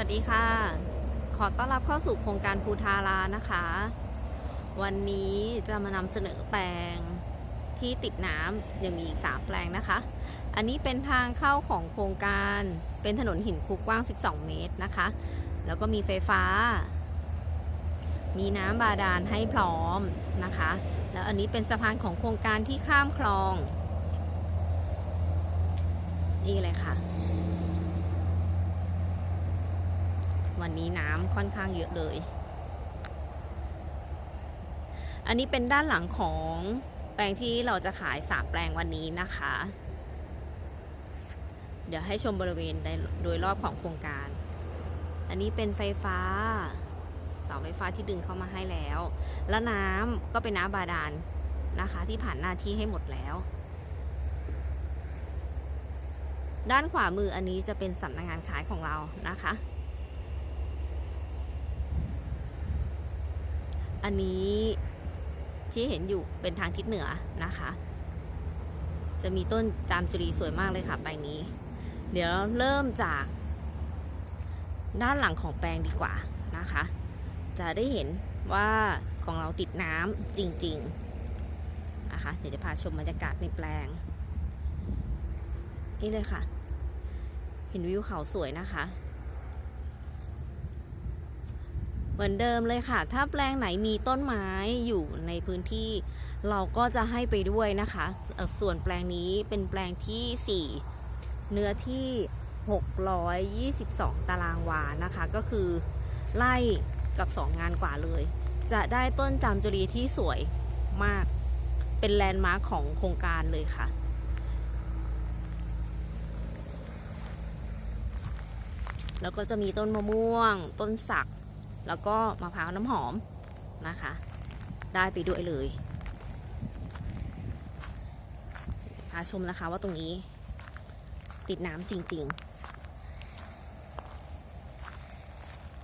วัสดีค่ะ ขอต้อนรับเข้าสู่โครงการภูทารานะคะ วันนี้จะมานำเสนอแปลงที่ติดน้ำยังมีอีก3แปลงนะคะ อันนี้เป็นทางเข้าของโครงการเป็นถนนหินคุกกว้าง 12 เมตรนะคะ แล้วก็มีไฟฟ้า มีน้ำบาดาลให้พร้อมนะคะ แล้วอันนี้เป็นสะพานของโครงการที่ข้ามคลอง นี่เลยค่ะ วันนี้น้ำค่อนข้างเยอะเลย อันนี้เป็นด้านหลังของแปลงที่เราจะขายสามแปลงวันนี้นะคะ เดี๋ยวให้ชมบริเวณโดยรอบของโครงการ อันนี้เป็นไฟฟ้าเสาไฟฟ้าที่ดึงเข้ามาให้แล้ว แล้วน้ำก็เป็นน้ำบาดาลนะคะ ที่ผ่านหน้าที่ให้หมดแล้ว ด้านขวามืออันนี้จะเป็นสำนักงานขายของเรานะคะ อันนี้ที่เห็นอยู่เป็นทางทิศเหนือนะคะ จะมีต้นจามจุรีสวยมากเลยค่ะแปลงนี้ เดี๋ยวเริ่มจาก ด้านหลังของแปลงดีกว่านะคะ จะได้เห็นว่าของเราติดน้ำจริง ๆนะคะ เดี๋ยวจะพาชมบรรยากาศในแปลง นี่เลยค่ะ เห็นวิวเขาสวยนะคะ เหมือนเดิมเลยค่ะ ถ้าแปลงไหนมีต้นไม้อยู่ในพื้นที่ เราก็จะให้ไปด้วยนะคะ ส่วนแปลงนี้เป็นแปลงที่ 4 เนื้อที่ 622 ตารางวานะคะ ก็คือไล่กับ 2 งานกว่าเลย จะได้ต้นจามจุรีที่สวยมาก เป็นแลนด์มาร์คของโครงการเลยค่ะแล้วก็จะมีต้นมะม่วง ต้นสัก แล้วก็มะพร้าวน้ำหอมนะคะ ได้ไปด้วยเลยพาชมนะคะว่าตรงนี้ติดน้ำจริง ๆ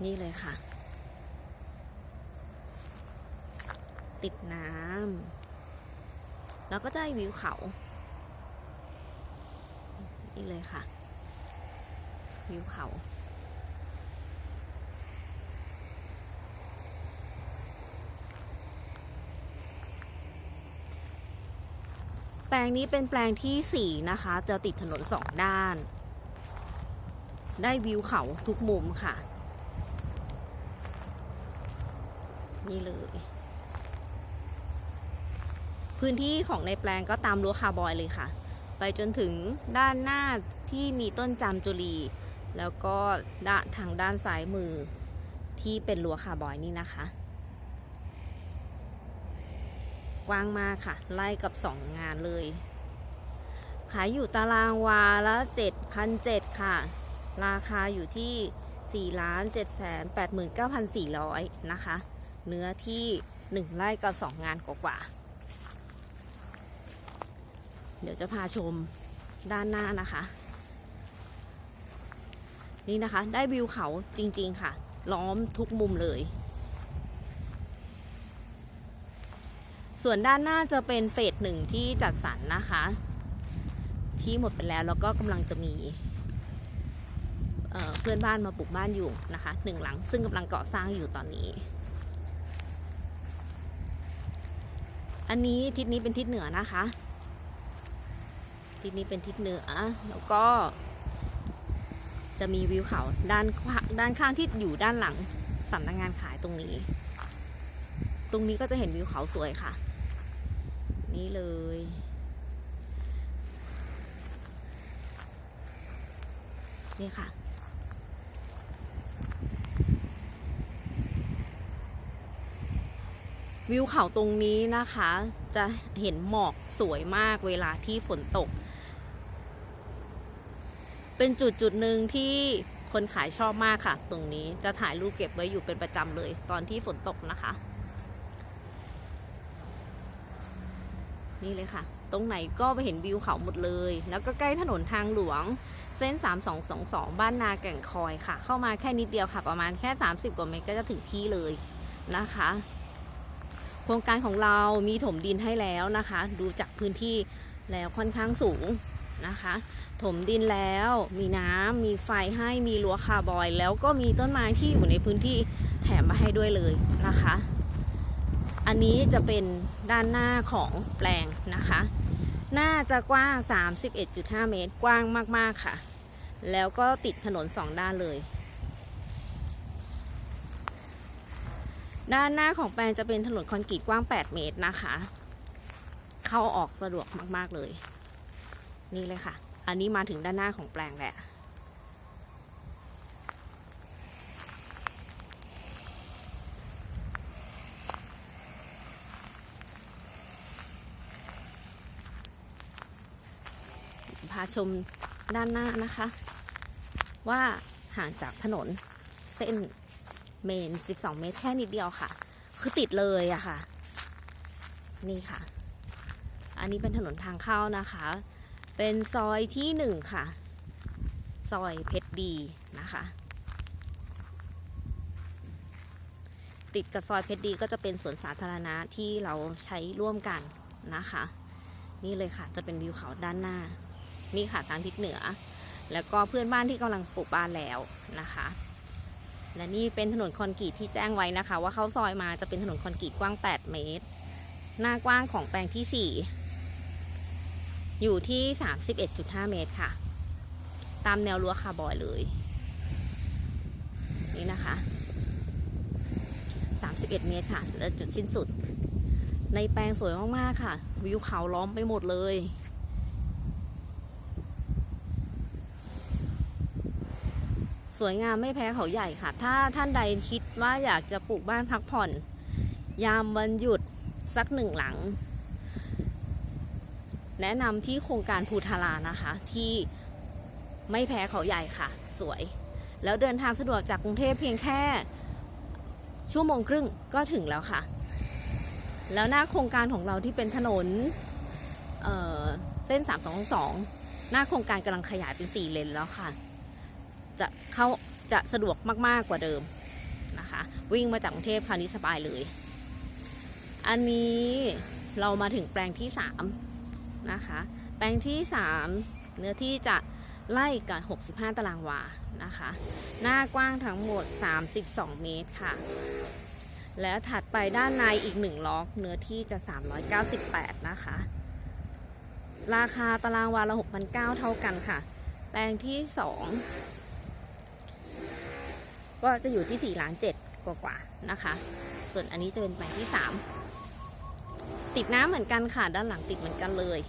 นี่เลยค่ะ ติดน้ำแล้วก็ได้วิวเขา นี่เลยค่ะ วิวเขา แปลงนี้เป็นแปลงที่ 4 นะคะ จะติดถนนสองด้าน ได้วิวเขาทุกมุมค่ะ นี่เลย พื้นที่ของในแปลงก็ตามรั้วคาร์บอยเลยค่ะ ไปจนถึงด้านหน้าที่มีต้นจามจุรีแล้วก็ด้านทางด้านซ้ายมือที่เป็นรั้วคาร์บอยนี่นะคะ กว้างมากค่ะ ไล่กับ 2 งานเลย ขายอยู่ตารางวาละ 7,700 ค่ะ ราคาอยู่ที่4ล้าน7แสน89,400 นะคะ เนื้อที่ 1 ไร่กับ 2 งานกว่าๆเดี๋ยวจะพาชมด้านหน้านะคะ นี่นะคะได้วิวเขาจริงๆค่ะ ล้อมทุกมุมเลย ส่วนด้านหน้าจะเป็นเฟสหนึ่งที่จัดสรรนะคะ ที่หมดไปแล้วแล้วก็กำลังจะมีเเพื่อนบ้านมาปลูกบ้านอยู่นะคะหนึ่งหลังซึ่งกำลังก่อสร้างอยู่ตอนนี้ อันนี้ทิศนี้เป็นทิศเหนือนะคะ ทิศนี้เป็นทิศเหนือแล้วก็ จะมีวิวเขาด้านขวาด้านข้างที่อยู่ด้านหลังสำนักงานขายตรงนี้ ตรงนี้ก็จะเห็นวิวเขาสวยค่ะ นี่เลย นี่ค่ะ วิวเขาตรงนี้นะคะ จะเห็นหมอกสวยมากเวลาที่ฝนตก เป็นจุดจุดหนึ่งที่คนขายชอบมากค่ะ ตรงนี้จะถ่ายรูปเก็บไว้อยู่เป็นประจำเลย ตอนที่ฝนตกนะคะ นี่เลยค่ะ ตรงไหนก็ไปเห็นวิวเขาหมดเลย แล้วก็ใกล้ถนนทางหลวง เส้น 3222 บ้านนาแก่งคอยค่ะ เข้ามาแค่นิดเดียวค่ะ ประมาณแค่ 30 กว่าเมตรก็จะถึงที่เลยนะคะ โครงการของเรามีถมดินให้แล้วนะคะ ดูจากพื้นที่แล้วค่อนข้างสูงนะคะ ถมดินแล้วมีน้ำมีไฟให้มีรั้วคาร์บอย แล้วก็มีต้นไม้ที่อยู่ในพื้นที่แถมมาให้ด้วยเลยนะคะ อันนี้จะเป็นด้านหน้าของแปลงนะคะ หน่าจะกว้าง 31.5 เมตร กว้างมากๆค่ะ แล้วก็ติดถนนสองด้านเลย ด้านหน้าของแปลงจะเป็นถนนคอนกรีตกว้าง 8 เมตรนะคะ เข้าออกสะดวกมากๆเลย นี่เลยค่ะ อันนี้มาถึงด้านหน้าของแปลงแหละ พาชมด้านหน้านะคะ ว่าห่างจากถนนเส้นเมน 12 เมตรแค่นิดเดียวค่ะ คือติดเลยอะค่ะ นี่ค่ะ อันนี้เป็นถนนทางเข้านะคะ เป็นซอยที่หนึ่งค่ะ ซอยเพชรดีนะคะ ติดกับซอยเพชรดีก็จะเป็นสวนสาธารณะที่เราใช้ร่วมกันนะคะ นี่เลยค่ะ จะเป็นวิวเขาด้านหน้า นี่ค่ะทางทิศเหนือ แล้วก็เพื่อนบ้านที่กำลังปลูกบ้านแล้วนะคะ และนี่เป็นถนนคอนกรีตที่แจ้งไว้นะคะ ว่าเข้าซอยมาจะเป็นถนนคอนกรีตกว้าง 8 เมตร หน้ากว้างของแปลงที่ 4 อยู่ที่ 31.5 เมตรค่ะ ตามแนวรั้วคาร์บอยเลย นี่นะคะ 31 เมตรค่ะ และจุดสิ้นสุดในแปลงสวยมาก ๆ ค่ะ วิวเขาล้อมไปหมดเลย วยงามไม่แพ้เขาใหญ่ค่ะ ถ้าท่านใดคิดว่าอยากจะปลูกบ้านพักผ่อน ยามวันหยุดสักหนึ่งหลัง แนะนำที่โครงการภูทารานะคะ ที่ไม่แพ้เขาใหญ่ค่ะ สวย แล้วเดินทางสะดวกจากกรุงเทพเพียงแค่ ชั่วโมงครึ่งก็ถึงแล้วค่ะ แล้วหน้าโครงการของเราที่เป็นถนนเเส้น 322 หน้าโครงการกำลังขยายเป็น 4 เลนแล้วค่ะ จะเข้าจะสะดวกมากๆกว่าเดิมนะคะ วิ่งมาจากกรุงเทพคราวนี้สบายเลย อันนี้เรามาถึงแปลงที่3นะคะ แปลงที่ 3 เนื้อที่จะไล่กับ 65 ตารางวานะคะ หน้ากว้างทั้งหมด 32 เมตรค่ะ แล้วถัดไปด้านในอีก 1 ล็อก เนื้อที่จะ 398 นะคะ ราคาตารางวาละ 6,900 เท่ากันค่ะ แปลงที่ 2 ก็จะอยู่ที่4ล้าน7กว่าๆนะคะ ส่วนอันนี้จะเป็นแปลงที่ 3 ติดน้ำเหมือนกันค่ะ ด้านหลังติดเหมือนกันเลย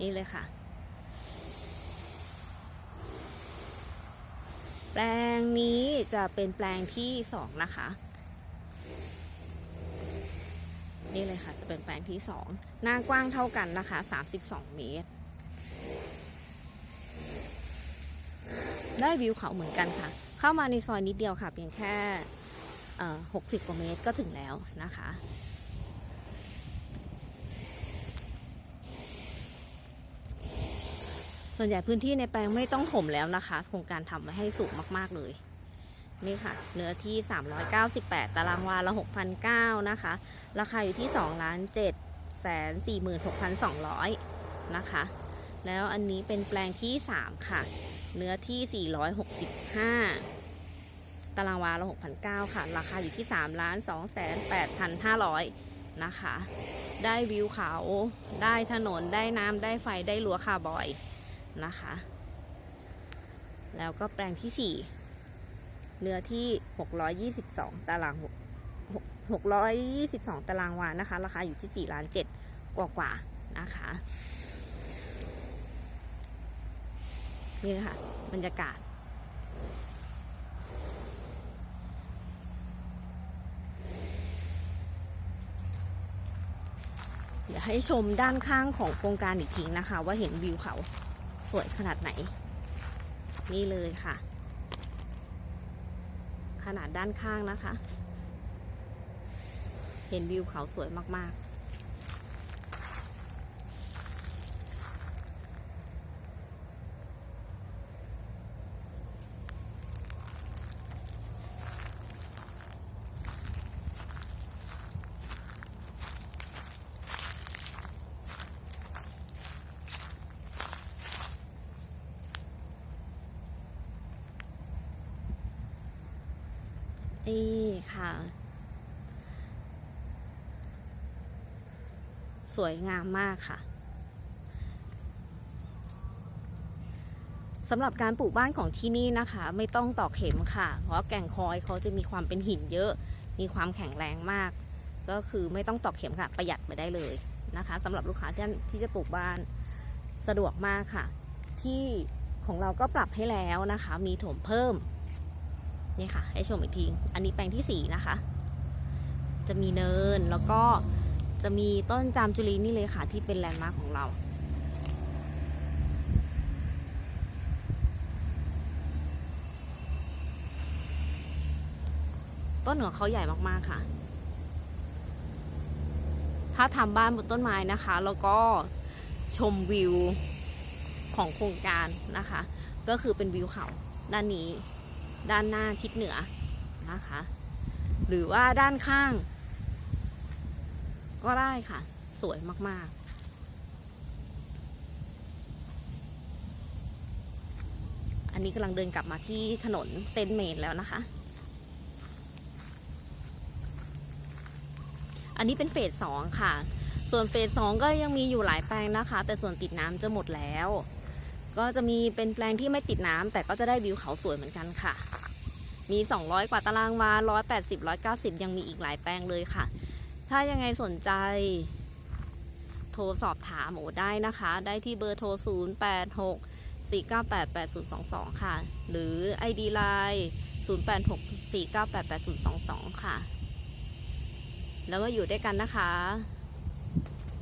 นี่เลยค่ะ แปลงนี้จะเป็นแปลงที่สองนะคะ นี่เลยค่ะจะเป็นแปลงที่สองหน้ากว้างเท่ากันนะคะ 32 เมตร ได้วิวเขาเหมือนกันค่ะ เข้ามาในซอยนิดเดียวค่ะ เพียงแค่60 กว่าเมตรก็ถึงแล้วนะคะ ส่วนใหญ่พื้นที่ในแปลงไม่ต้องถมแล้วนะคะ โครงการทำไว้ให้สูงมาก ๆ เลย นี่ค่ะ เนื้อที่ 398 ตารางวาละ 6,900 นะคะ ราคาอยู่ที่ 2 ล้าน7แสน46,200 นะคะ แล้วอันนี้เป็นแปลงที่ 3 ค่ะ เนื้อที่ 465 ตารางวาละ 6,900 ค่ะ ราคาอยู่ที่ 3 ล้าน2แสน8,500 นะคะ ได้วิวเขา ได้ถนน ได้น้ำ ได้ไฟ ได้รั้วคาร์บอยนะคะ แล้วก็แปลงที่ 4 เนื้อที่ 622 ตาราง622 ตารางวานะคะ ราคาอยู่ที่ 4 ล้าน 7 กว่ากว่านะคะ นี่นะคะบรรยากาศ เดี๋ยวให้ชมด้านข้างของโครงการอีกทีนะคะ ว่าเห็นวิวเขาสวยขนาดไหน นี่เลยค่ะ ขนาดด้านข้างนะคะ เห็นวิวเขาสวยมาก นี่ค่ะ สวยงามมากค่ะสำหรับการปลูกบ้านของที่นี่นะคะ ไม่ต้องตอกเข็มค่ะ เพราะแก่งคอยเขาจะมีความเป็นหินเยอะ มีความแข็งแรงมาก ก็คือไม่ต้องตอกเข็มค่ะ ประหยัดไปได้เลยนะคะสำหรับลูกค้าที่ที่จะปลูกบ้านสะดวกมากค่ะ ที่ของเราก็ปรับให้แล้วนะคะ มีถมเพิ่ม นี่ค่ะ ให้ชมอีกที อันนี้แปลงที่สี่นะคะ จะมีเนินแล้วก็จะมีต้นจามจุลีนี่เลยค่ะ ที่เป็นแลนด์มาร์คของเราต้นของเขาใหญ่มากๆค่ะ ถ้าทำบ้านบนต้นไม้นะคะ แล้วก็ชมวิวของโครงการนะคะ ก็คือเป็นวิวเขาด้านนี้ ด้านหน้าทิศเหนือนะคะ หรือว่าด้านข้าง ก็ได้ค่ะ สวยมากๆอันนี้กำลังเดินกลับมาที่ถนนเซนต์เมนแล้วนะคะ อันนี้เป็นเฟสสองค่ะ ส่วนเฟสสองก็ยังมีอยู่หลายแปลงนะคะ แต่ส่วนติดน้ำจะหมดแล้ว ก็จะมีเป็นแปลงที่ไม่ติดน้ำแต่ก็จะได้วิวเขาสวยเหมือนกันค่ะ มี 200 กว่าตารางวา 180 190 ยังมีอีกหลายแปลงเลยค่ะ ถ้ายังไงสนใจ โทรสอบถามโอได้นะคะ ได้ที่เบอร์โทร 086 498 8022 ค่ะ หรือ ID Line 086 498 8022 ค่ะ แล้วมาอยู่ด้วยกันนะคะ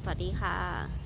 สวัสดีค่ะ